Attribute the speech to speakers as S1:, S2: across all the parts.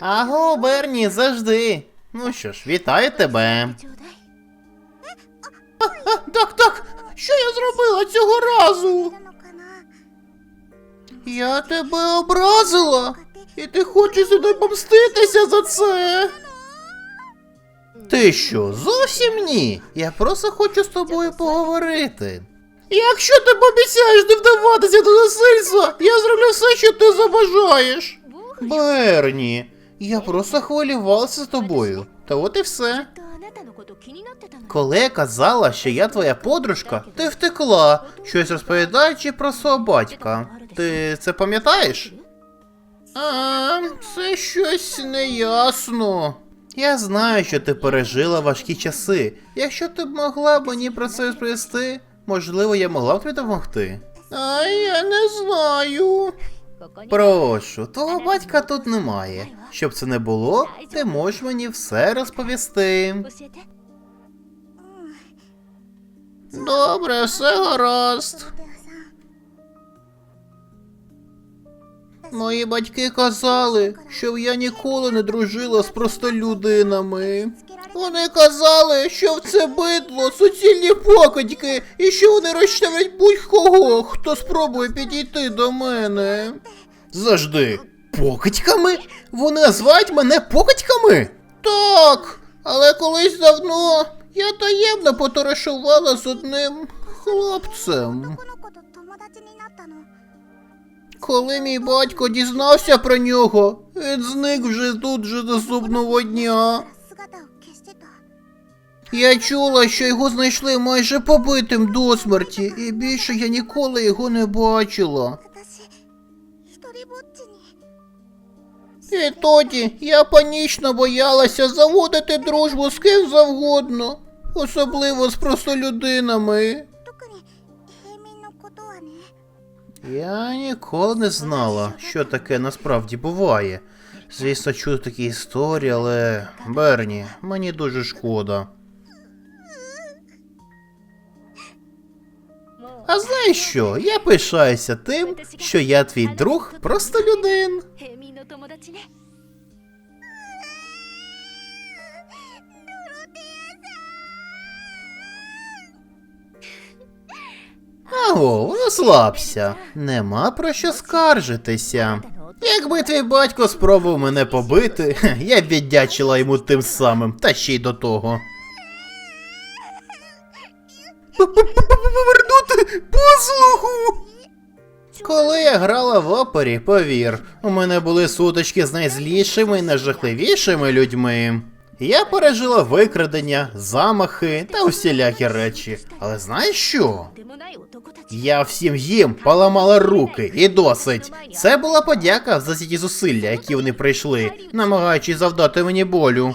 S1: Аго, Берні, завжди. Ну що ж, вітаю тебе. Так, так. Що я зробила цього разу? Я тебе образила. І ти хочеш сюди помститися за це? Ти що, зовсім ні? Я просто хочу з тобою поговорити. Якщо ти пообіцяєш не вдаватися до насильства, я зроблю все, що ти забажаєш. Берні, я просто хвилювався з тобою. Та от і все. Коли я казала, що я твоя подружка, ти втекла, щось розповідаючи про свого батька. Ти це пам'ятаєш? А, це щось неясно. Я знаю, що ти пережила важкі часи. Якщо ти б могла мені про це розповісти, можливо, я могла б тобі допомогти. А я не знаю. Прошу, того батька тут немає. Щоб це не було, ти можеш мені все розповісти. Добре, все гаразд. Мої батьки казали, що я ніколи не дружила з простолюдинами. Вони казали, що в це бидло суцільні покидьки, і що вони розчавлять будь-кого, хто спробує підійти до мене. Завжди. Покидьками? Вони називають мене покидьками? Так, але колись давно я таємно потоваришувала з одним хлопцем. Коли мій батько дізнався про нього, він зник вже тут же наступного дня. Я чула, що його знайшли майже побитим до смерті, і більше я ніколи його не бачила. І тоді я панічно боялася заводити дружбу з ким завгодно, особливо з простолюдинами. Я ніколи не знала, що таке насправді буває. Звісно, чую такі історії, але Берні, мені дуже шкода. А знаєш що? Я пишаюся тим, що я твій друг просто людин. Ау, розслабся. Нема про що скаржитися. Якби твій батько спробував мене побити, я б віддячила йому тим самим, та ще й до того. Повернути послугу. Коли я грала в опері, повір, у мене були сутички з найзлішими і найжахливішими людьми. Я пережила викрадення, замахи та усілякі речі. Але знаєш що? Я всім їм поламала руки і досить. Це була подяка за ті зусилля, які вони прийшли, намагаючись завдати мені болю.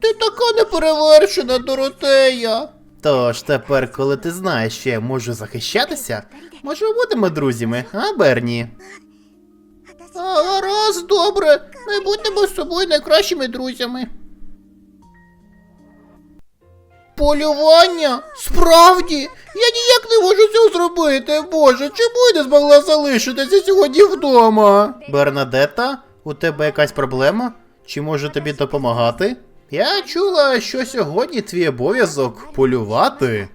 S1: Ти така неперевершена, Доротея. Тож тепер, коли ти знаєш, що я можу захищатися, може будемо друзями, а Берні? А, гаразд, добре. Ми будемо з собою найкращими друзями. Полювання? Справді? Я ніяк не можу цього зробити. Боже, чому я не змогла залишитися сьогодні вдома? Бернадетта, у тебе якась проблема? Чи може тобі допомагати? Я чула, що сьогодні твій обов'язок полювати.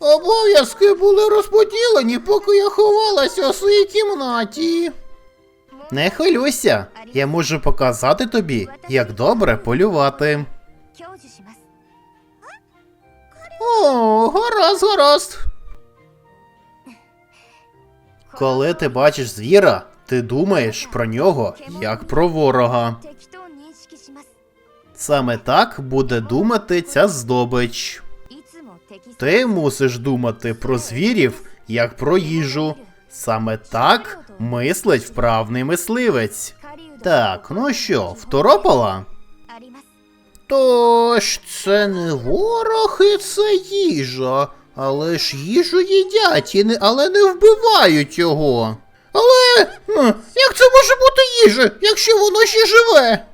S1: Обов'язки були розподілені, поки я ховалася у своїй кімнаті. Не хвилюйся. Я можу показати тобі, як добре полювати. О, гаразд, гаразд. Коли ти бачиш звіра, ти думаєш про нього як про ворога. Саме так буде думати ця здобич. Ти мусиш думати про звірів як про їжу. Саме так мислить вправний мисливець. Так, ну що, второпала? Тож це не ворог і це їжа. Але ж їжу їдять, і не, але не вбивають його. Але як це може бути їжа, якщо воно ще живе?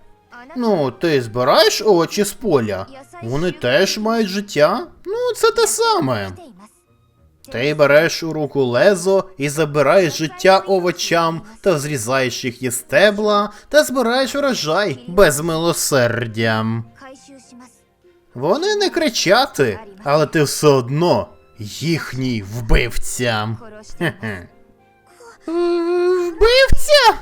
S1: Ну, ти збираєш овочі з поля? Вони теж мають життя? Ну, це те саме. Ти береш у руку лезо і забираєш життя овочам та зрізаєш їх із стебла та збираєш урожай без милосердя. Вони не кричати, але ти все одно їхній вбивця. Вбивця.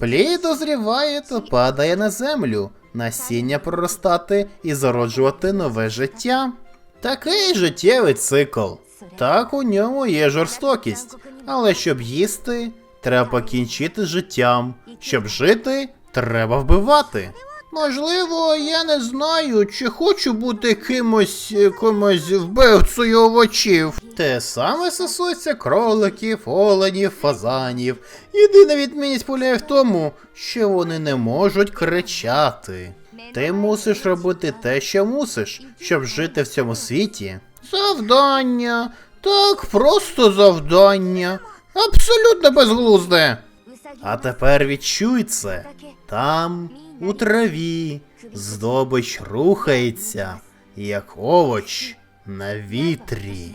S1: Плід дозріває та падає на землю, насіння проростати і зароджувати нове життя. Такий життєвий цикл. Так у ньому є жорстокість, але щоб їсти, треба покінчити з життям. Щоб жити, треба вбивати. Можливо, я не знаю, чи хочу бути кимось комусь вбивцею овочів. Те саме стосується кроликів, оленів, фазанів. Єдина відмінність полягає в тому, що вони не можуть кричати. Ти мусиш робити те, що мусиш, щоб жити в цьому світі. Завдання. Так, просто завдання. Абсолютно безглузде. А тепер відчуй це. Там, у траві, здобич рухається, як овоч на вітрі.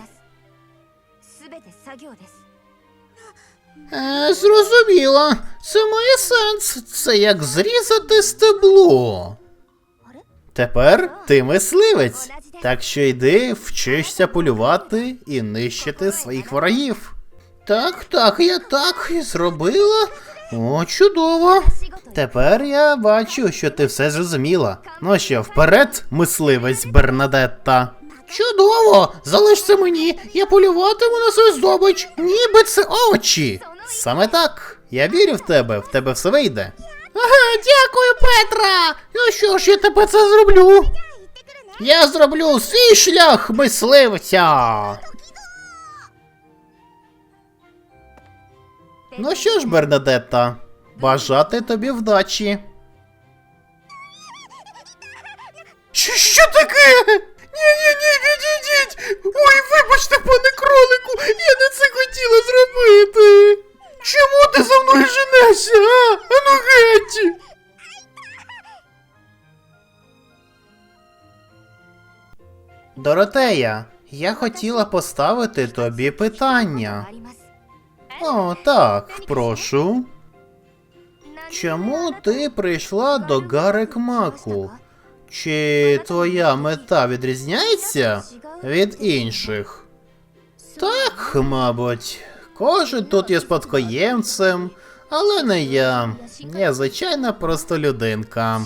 S1: Е, Зрозуміло. Це має сенс. Це як зрізати стебло. Тепер ти мисливець. Так що йди, вчишся полювати і нищити своїх ворогів. Так, так, я так і зробила. О, чудово. Тепер я бачу, що ти все зрозуміла. Ну що, вперед, мисливець Бернадетта. Чудово! Залиш мені, я полюватиму на свою здобич, ніби це овочі. Саме так. Я вірю в тебе, в тебе все вийде. Ага, дякую, Петра! Ну що ж, я тебе це зроблю. Я зроблю свій шлях мисливця. Ну що ж, Бернадетта, бажати тобі вдачі. Що, що таке? Ні-ні-ні, відійдіть! Ой, вибачте, пане кролику, я не це хотіла зробити. Чому ти за мною женешся, а? Ану геть! Доротея, я хотіла поставити тобі питання. О, так, прошу. Чому ти прийшла до Гарек Маку? Чи твоя мета відрізняється від інших? Так, мабуть, кожен тут є спадкоємцем, але не я. Я звичайна просто людинка.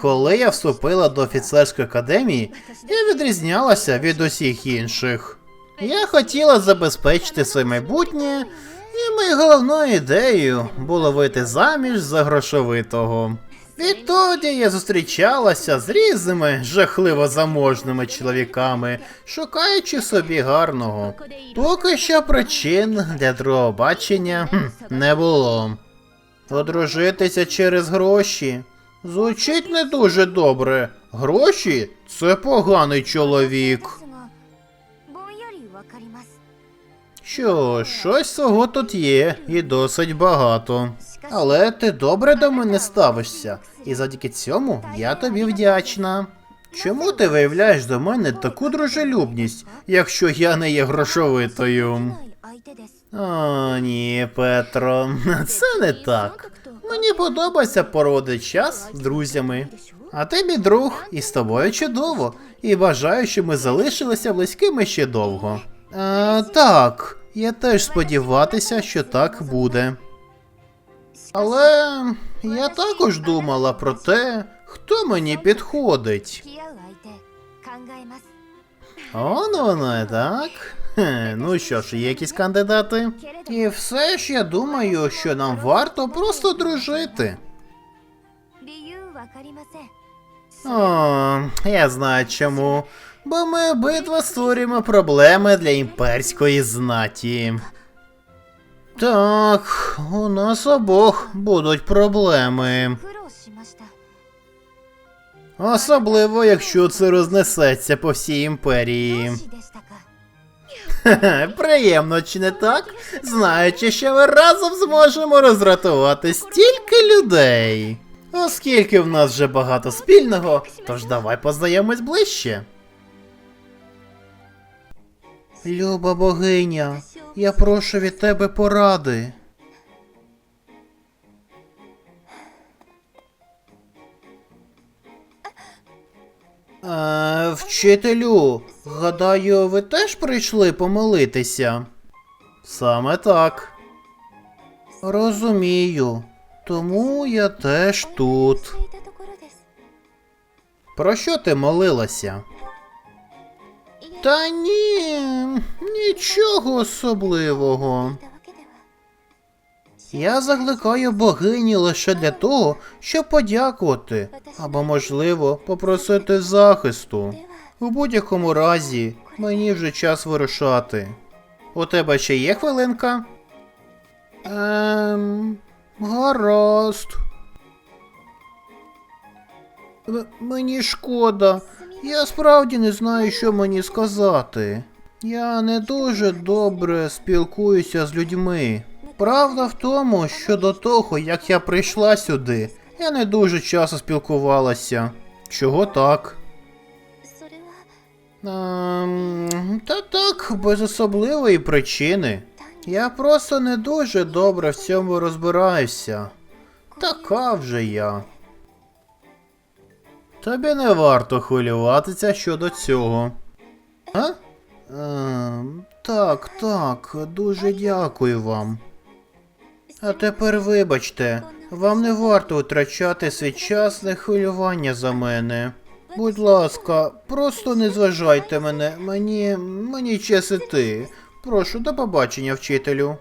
S1: Коли я вступила до офіцерської академії, я відрізнялася від усіх інших. Я хотіла забезпечити своє майбутнє, і моєю головною ідеєю було вийти заміж за грошовитого. Відтоді я зустрічалася з різними жахливо заможними чоловіками, шукаючи собі гарного. Поки що причин для другого бачення не було. Одружитися через гроші. Звучить не дуже добре. Гроші це поганий чоловік. Що, щось цього тут є, і досить багато. Але ти добре до мене ставишся, і завдяки цьому я тобі вдячна. Чому ти виявляєш до мене таку дружелюбність, якщо я не є грошовитою? О, ні, Петро, це не так. Мені подобається проводити час з друзями. А ти мій друг, і з тобою чудово. І бажаю, що ми залишилися близькими ще довго. А, Так, я теж сподіватися, що так буде. Але я також думала про те, хто мені підходить. Он воно так. Ну що ж, є якісь кандидати. І все ж я думаю, що нам варто просто дружити. О, я знаю чому. Бо ми обидва створюємо проблеми для імперської знаті. Так, у нас обох будуть проблеми. Особливо, якщо це рознесеться по всій імперії. Приємно, чи не так? Знаючи, що ми разом зможемо розрятувати стільки людей. Оскільки в нас вже багато спільного, тож давай познаємось ближче. Люба богиня, я прошу від тебе поради. Е, Вчителю, гадаю, ви теж прийшли помолитися? Саме так. Розумію, тому я теж тут. Про що ти молилася? Та ні, нічого особливого. Я закликаю богині лише для того, щоб подякувати або, можливо, попросити захисту. У будь-якому разі, мені вже час вирушати. У тебе ще є хвилинка? Ем, гаразд. М мені шкода. Я справді не знаю, що мені сказати. Я не дуже добре спілкуюся з людьми. Правда в тому, що до того, як я прийшла сюди, я не дуже часто спілкувалася. Чого так? Ем, Та так, без особливої причини. Я просто не дуже добре в цьому розбираюся. Така вже я. Тобі не варто хвилюватися щодо цього. А? Ем, так, так, дуже дякую вам. А тепер вибачте, вам не варто втрачати свій час на хвилювання за мене. Будь ласка, просто не зважайте мене, мені. мені час. Прошу, до побачення, вчителю.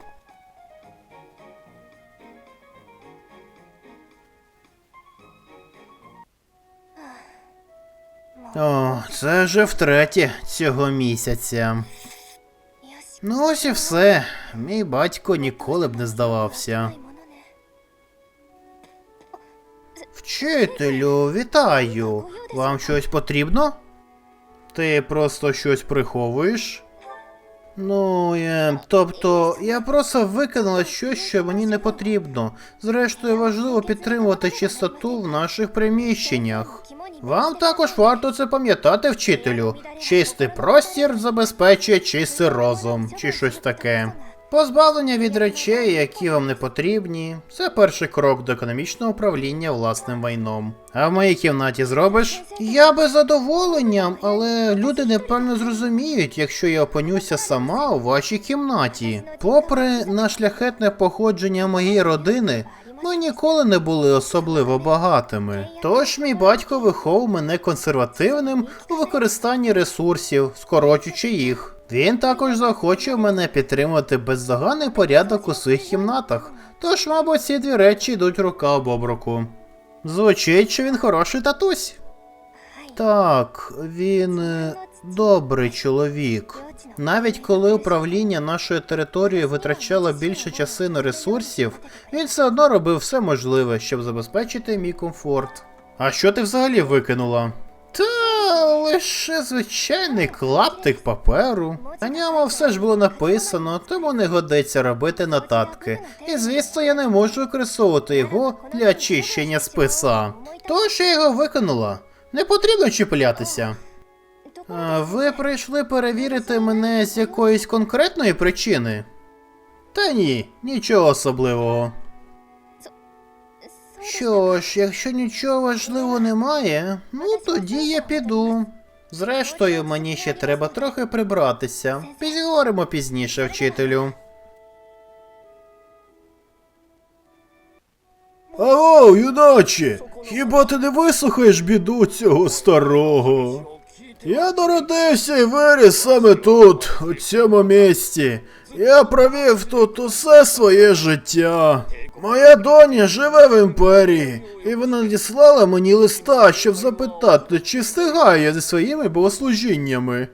S1: О, це вже втретє цього місяця. Ну ось і все. Мій батько ніколи б не здавався. Вчителю, вітаю. Вам щось потрібно? Ти просто щось приховуєш? Ну, е, тобто, я просто виконала щось, що мені не потрібно. Зрештою, важливо підтримувати чистоту в наших приміщеннях. Вам також варто це пам'ятати, вчителю. Чистий простір забезпечує чистий розум, чи щось таке. Позбавлення від речей, які вам не потрібні, це перший крок до економічного управління власним майном. А в моїй кімнаті зробиш? Я би задоволенням, але люди неправильно зрозуміють, якщо я опинюся сама у вашій кімнаті. Попри на шляхетне походження моєї родини, ми ніколи не були особливо багатими. Тож мій батько виховав мене консервативним у використанні ресурсів, скорочуючи їх. Він також захоче мене підтримувати бездоганний порядок у своїх кімнатах, тож, мабуть, ці дві речі йдуть рука об обруку. Звучить, що він хороший татусь. Так, він е, добрий чоловік. Навіть коли управління нашою територією витрачало більше часину ресурсів, він все одно робив все можливе, щоб забезпечити мій комфорт. А що ти взагалі викинула? Та лише звичайний клаптик паперу. На ньому все ж було написано, тому не годиться робити нотатки. І звісно, я не можу використовувати його для очищення списа. Тож я його викинула. Не потрібно чіплятися. Ви прийшли перевірити мене з якоїсь конкретної причини? Та ні, нічого особливого. Що ж, якщо нічого важливого немає, ну тоді я піду. Зрештою, мені ще треба трохи прибратися. Підговоримо пізніше, вчителю. Аго, юначе, хіба ти не вислухаєш біду цього старого? Я народився і виріс саме тут, у цьому місті. Я провів тут усе своє життя. Моя доня живе в імперії, і вона надіслала мені листа, щоб запитати, чи встигаю я зі своїми богослужіннями.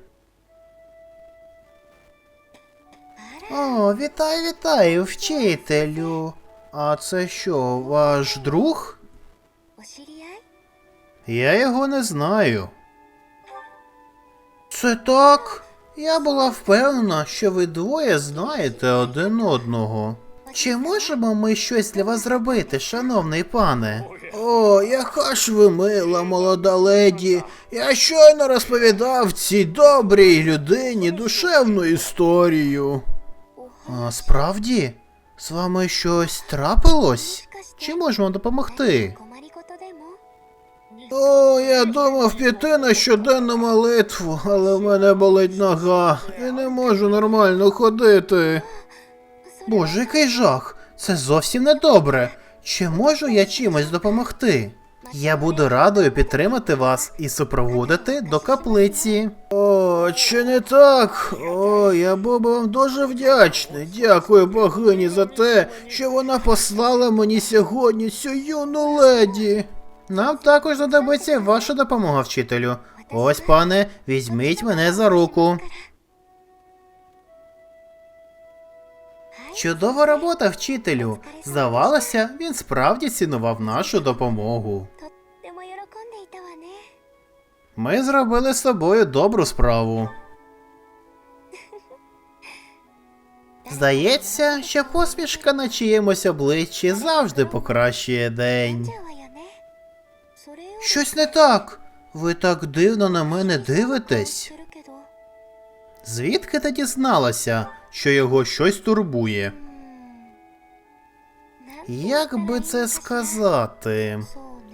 S1: О, вітай, вітаю, вчителю. А це що, ваш друг? Я його не знаю. Це так? Я була впевнена, що ви двоє знаєте один одного. Чи можемо ми щось для вас зробити, шановний пане? О, яка ж ви мила, молода леді. Я щойно розповідав цій добрій людині душевну історію. А справді? З вами щось трапилось? Чи можемо допомогти? О, я думав піти на щоденну молитву, але в мене болить нога і не можу нормально ходити. Боже, який жах! Це зовсім не добре. Чи можу я чимось допомогти? Я буду радою підтримати вас і супроводити до каплиці. О, чи не так? О, я був би вам дуже вдячний. Дякую богині за те, що вона послала мені сьогодні цю юну леді. Нам також знадобиться ваша допомога, вчителю. Ось, пане, візьміть мене за руку. Чудова робота, вчителю. Здавалося, він справді цінував нашу допомогу. Ми зробили з собою добру справу. Здається, що посмішка на чиємусь обличчі завжди покращує день. Щось не так. Ви так дивно на мене дивитесь. Звідки ти дізналася, що його щось турбує? Як би це сказати?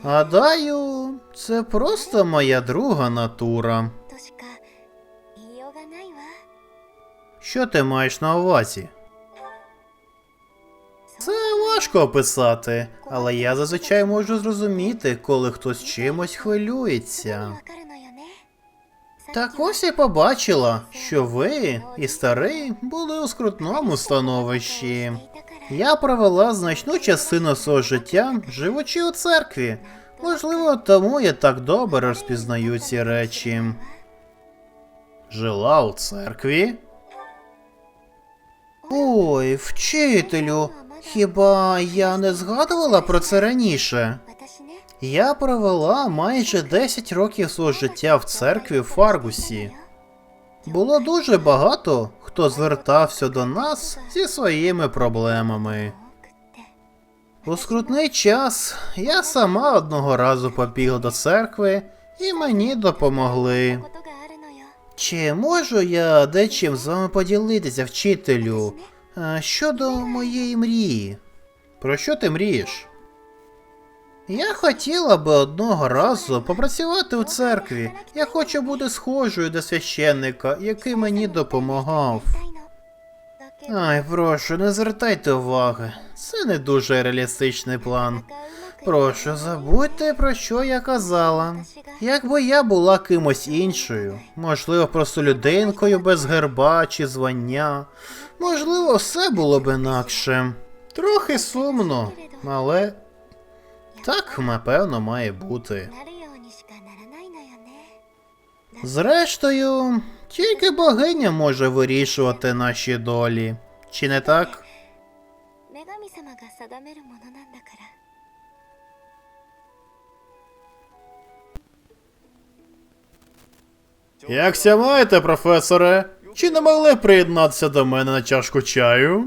S1: Гадаю, це просто моя друга натура. Що ти маєш на увазі? важко описати, але я зазвичай можу зрозуміти, коли хтось чимось хвилюється. Так ось я побачила, що ви і старий були у скрутному становищі. Я провела значну частину свого життя, живучи у церкві. Можливо, тому я так добре розпізнаю ці речі. Жила у церкві. Ой, вчителю, Хіба я не згадувала про це раніше? Я провела майже 10 років свого життя в церкві в Фаргусі. Було дуже багато хто звертався до нас зі своїми проблемами. У скрутний час я сама одного разу побігла до церкви і мені допомогли. Чи можу я дечим з вами поділитися, вчителю? Щодо моєї мрії. Про що ти мрієш? Я хотіла би одного разу попрацювати у церкві. Я хочу бути схожою до священника, який мені допомагав. Ай, прошу, не звертайте уваги. Це не дуже реалістичний план. Прошу, забудьте про що я казала. Якби я була кимось іншою, можливо, просто людинкою без герба чи звання, Можливо, все було б інакше. Трохи сумно, але так, напевно, має бути. Зрештою, тільки богиня може вирішувати наші долі, чи не так? Якся маєте, професоре? Чи не могли приєднатися до мене на чашку чаю?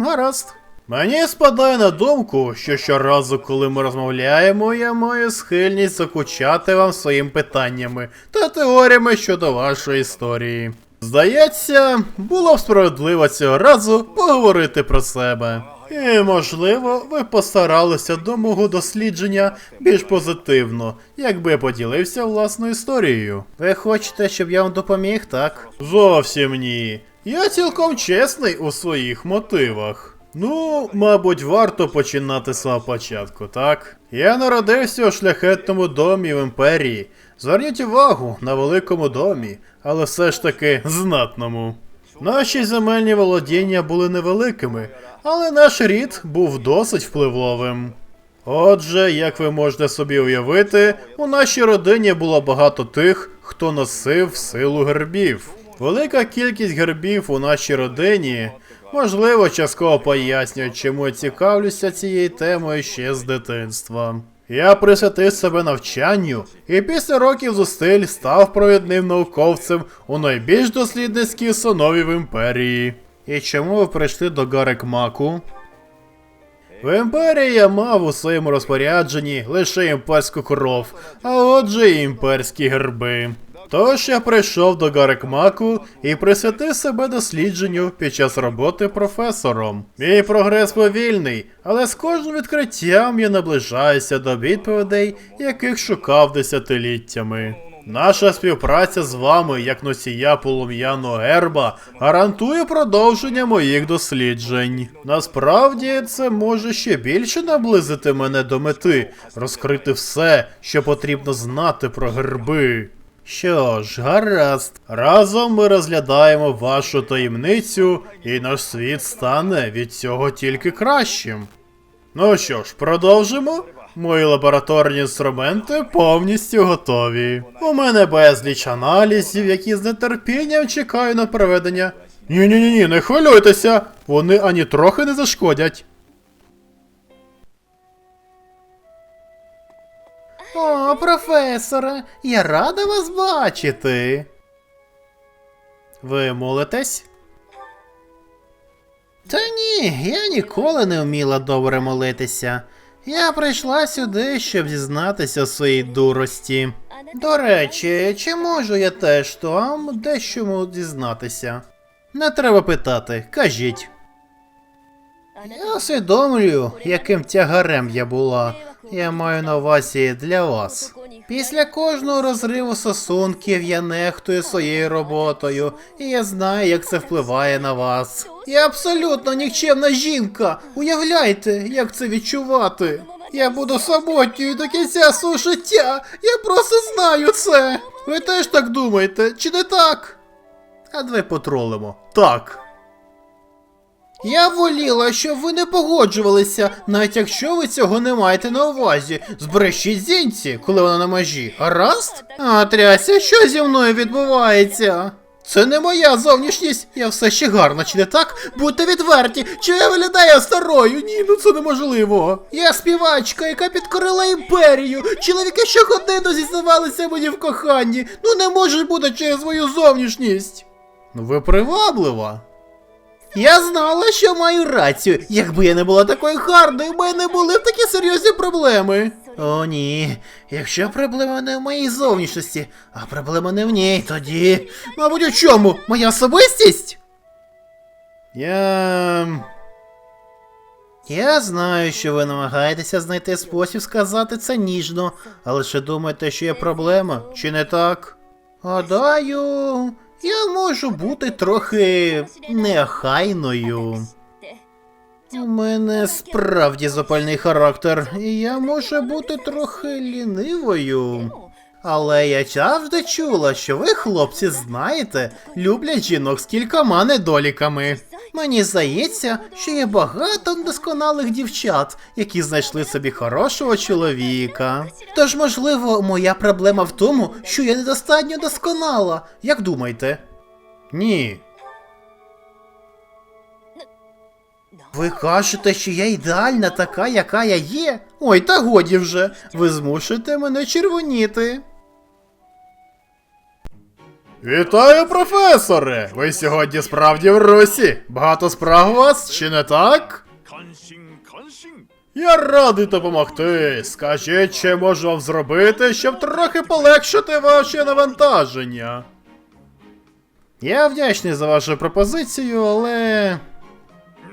S1: Гаразд. Мені спадає на думку, що щоразу, коли ми розмовляємо, я маю схильність закучати вам своїм питаннями та теоріями щодо вашої історії. Здається, було б справедливо цього разу поговорити про себе. І, можливо, ви постаралися до мого дослідження більш позитивно, якби я поділився власною історією. Ви хочете, щоб я вам допоміг, так? Зовсім ні. Я цілком чесний у своїх мотивах. Ну, мабуть, варто починати з самого початку, так? Я народився у шляхетному домі в імперії. Зверніть увагу на великому домі, але все ж таки знатному. Наші земельні володіння були невеликими, але наш рід був досить впливовим. Отже, як ви можете собі уявити, у нашій родині було багато тих, хто носив силу гербів. Велика кількість гербів у нашій родині, можливо, частково пояснює, чому я цікавлюся цією темою ще з дитинства. Я присвятив себе навчанню і після років зусиль став провідним науковцем у найбільш дослідницькій установі в імперії. І чому ви прийшли до Гарекмаку? В імперії я мав у своєму розпорядженні лише імперську кров, а отже і імперські герби. Тож я прийшов до Гарекмаку і присвятив себе дослідженню під час роботи професором. Мій прогрес повільний, але з кожним відкриттям я наближаюся до відповідей, яких шукав десятиліттями. Наша співпраця з вами, як носія полум'яного герба, гарантує продовження моїх досліджень. Насправді, це може ще більше наблизити мене до мети, розкрити все, що потрібно знати про герби. Що ж, гаразд. Разом ми розглядаємо вашу таємницю, і наш світ стане від цього тільки кращим. Ну що ж, продовжимо. Мої лабораторні інструменти повністю готові. У мене безліч аналізів, які з нетерпінням чекаю на проведення. Ні, ні, ні, ні, не хвилюйтеся, вони ані трохи не зашкодять. О, професоре, я рада вас бачити. Ви молитесь? Та ні, я ніколи не вміла добре молитися. Я прийшла сюди, щоб дізнатися своїй дурості. До речі, чи можу я теж там дещому дізнатися? Не треба питати, кажіть. Я усвідомлюю, яким тягарем я була. Я маю на увазі для вас. Після кожного розриву стосунків я нехтую своєю роботою, і я знаю, як це впливає на вас. Я абсолютно нікчемна жінка. Уявляйте, як це відчувати. Я буду самотньою до кінця свого життя. Я просто знаю це. Ви теж так думаєте, чи не так? А давай потролимо. Так. Я воліла, щоб ви не погоджувалися, навіть якщо ви цього не маєте на увазі. Збережіть зінці, коли вона на межі. Гаразд? А, тряся, що зі мною відбувається? Це не моя зовнішність, я все ще гарна, чи не так? Будьте відверті, чи я виглядаю старою? Ні, ну це неможливо. Я співачка, яка підкорила імперію. Чоловіки щогодину зізнавалися мені в коханні. Ну не може бути через свою зовнішність. Ви приваблива. Я знала, що маю рацію. Якби я не була такою гарною, в мене були б такі серйозні проблеми. О, ні. Якщо проблема не в моїй зовнішності, а проблема не в ній, тоді. Мабуть, у чому? Моя особистість? Я. Я знаю, що ви намагаєтеся знайти спосіб сказати це ніжно, але чи думаєте, що є проблема, чи не так? Гадаю, я можу бути трохи неохайною. У мене справді запальний характер, і я можу бути трохи лінивою. Але я завжди чула, що ви, хлопці, знаєте, люблять жінок з кількома недоліками. Мені здається, що є багато недосконалих дівчат, які знайшли собі хорошого чоловіка. Тож, можливо, моя проблема в тому, що я недостатньо досконала. Як думаєте? Ні. Ви кажете, що я ідеальна така, яка я є. Ой, та годі вже. Ви змушуєте мене червоніти. Вітаю, професоре! Ви сьогодні справді в русі. Багато справ у вас, чи не так? Я радий допомогти. Скажіть, чи можу вам зробити, щоб трохи полегшити ваше навантаження. Я вдячний за вашу пропозицію, але.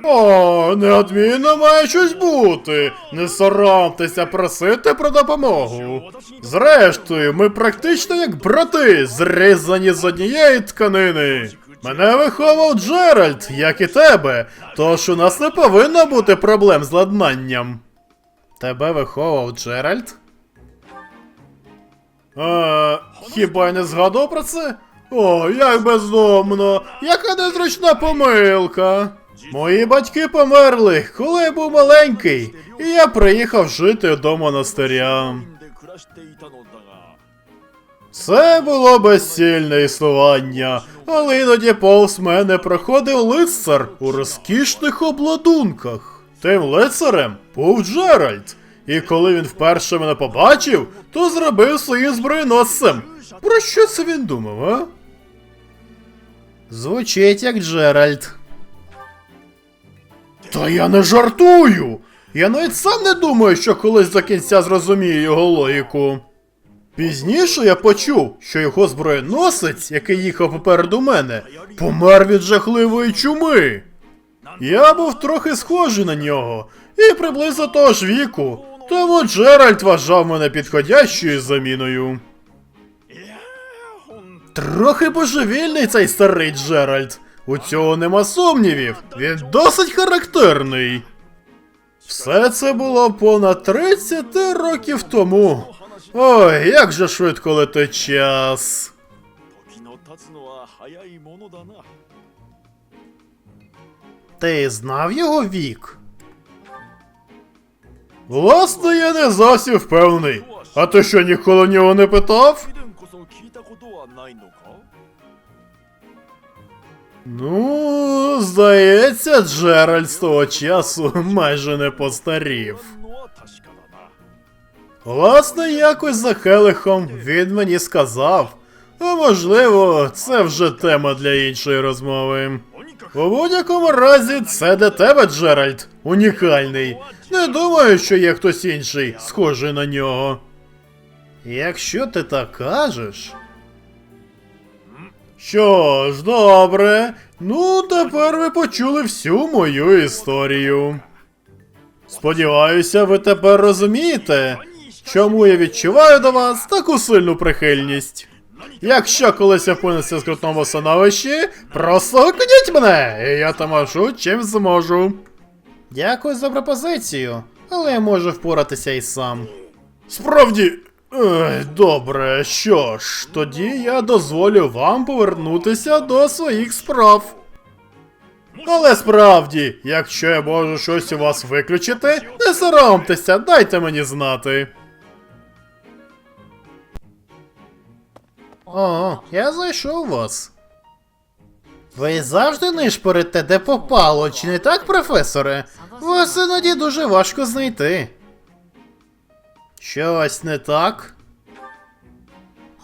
S1: О, неодмінно має щось бути. Не соромтеся просити про допомогу. Зрештою, ми практично як брати, зрізані з однієї тканини. Мене виховав Джеральд, як і тебе, тож у нас не повинно бути проблем з ладнанням. Тебе виховав Джеральд? Е, хіба я не згадав про це? О, як бездомно! Яка незручна помилка! Мої батьки померли, коли я був маленький, і я приїхав жити до монастиря. Це було безцільне існування, але іноді повз мене проходив лицар у розкішних обладунках. Тим лицарем був Джеральд. І коли він вперше мене побачив, то зробив своїм збройносцем. Про що це він думав, а? Звучить як Джеральд. Та я не жартую! Я навіть сам не думаю, що колись до кінця зрозумію його логіку. Пізніше я почув, що його зброєносець, який їхав попереду мене, помер від жахливої чуми. Я був трохи схожий на нього і приблизно того ж віку, тому Джеральд вважав мене підходящою заміною. Трохи божевільний цей старий Джеральд. У цього нема сумнівів. Він досить характерний. Все це було понад 30 років тому. Ой, як же швидко летить час. Ти знав його вік? Власне, я не зовсім впевнений. А ти що ніколи нього не питав? Ну, здається, Джеральд з того часу майже не постарів. Власне, якось за Хелихом він мені сказав. А можливо, це вже тема для іншої розмови. У будь-якому разі, це для тебе, Джеральд, унікальний. Не думаю, що є хтось інший, схожий на нього. Якщо ти так кажеш. Що ж, добре. Ну, тепер ви почули всю мою історію. Сподіваюся, ви тепер розумієте, чому я відчуваю до вас таку сильну прихильність. Якщо колись я опинився в скрутному становищі, просто гукніть мене, і я тамашу чим зможу. Дякую за пропозицію, але я можу впоратися і сам. Справді. Ех, добре, що ж, тоді я дозволю вам повернутися до своїх справ. Але справді, якщо я можу щось у вас виключити, не соромтеся, дайте мені знати. О, я зайшов вас. Ви завжди нишпорите, де попало, чи не так, професоре? Вас іноді дуже важко знайти. Щось не так?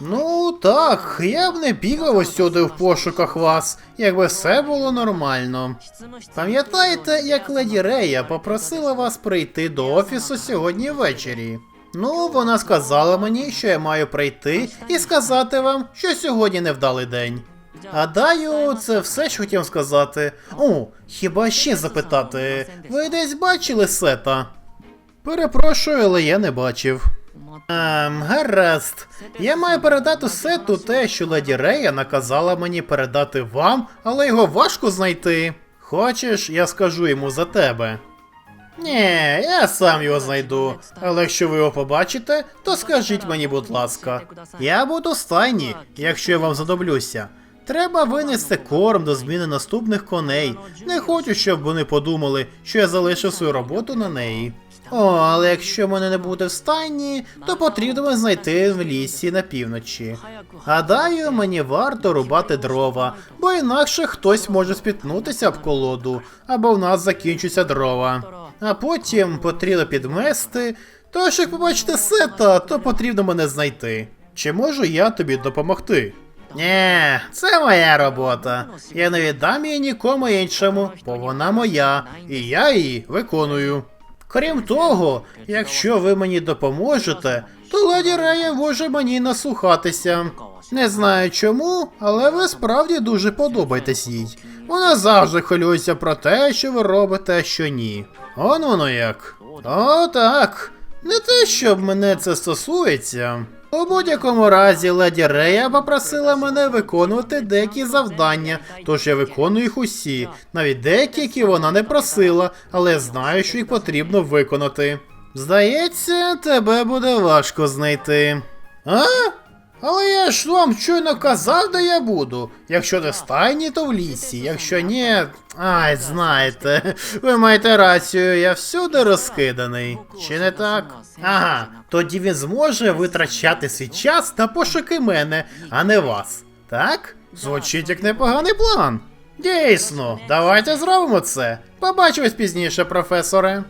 S1: Ну, так, я б не бігав сюди в пошуках вас, якби все було нормально. Пам'ятаєте, як леді Рея попросила вас прийти до офісу сьогодні ввечері? Ну, вона сказала мені, що я маю прийти і сказати вам, що сьогодні невдалий день. Гадаю, це все, що хотів сказати. О, хіба ще запитати, ви десь бачили сета? Перепрошую, але я не бачив. Ем, гаразд. Я маю передати сету те, що леді Рея наказала мені передати вам, але його важко знайти. Хочеш, я скажу йому за тебе. Ні, я сам його знайду. Але якщо ви його побачите, то скажіть мені, будь ласка. Я буду в стайні, якщо я вам задоблюся. Треба винести корм до зміни наступних коней. Не хочу, щоб вони подумали, що я залишив свою роботу на неї. О, але якщо мене не буде в стайні, то потрібно знайти в лісі на півночі. Гадаю, мені варто рубати дрова, бо інакше хтось може спітнутися об колоду, або в нас закінчаться дрова. А потім потрібно підмести. Тож, як побачите сета, то потрібно мене знайти. Чи можу я тобі допомогти? Ні, це моя робота. Я не віддам її нікому іншому, бо вона моя, і я її виконую. Крім того, якщо ви мені допоможете, то леді Рея може мені наслухатися. Не знаю чому, але ви справді дуже подобаєтесь їй. Вона завжди хвилюється про те, що ви робите, а що ні. Он воно як. О, так. Не те, щоб мене це стосується. У будь-якому разі, леді Рея попросила мене виконувати деякі завдання, тож я виконую їх усі, навіть деякі, які вона не просила, але знаю, що їх потрібно виконати. Здається, тебе буде важко знайти. А? Але я ж вам щойно казав, де я буду. Якщо не в стайні, то в лісі. Якщо ні. Ай, знаєте, ви маєте рацію, я всюди розкиданий. Чи не так? Ага, тоді він зможе витрачати свій час на пошуки мене, а не вас. Так? Звучить як непоганий план. Дійсно, давайте зробимо це. Побачимось пізніше, професоре.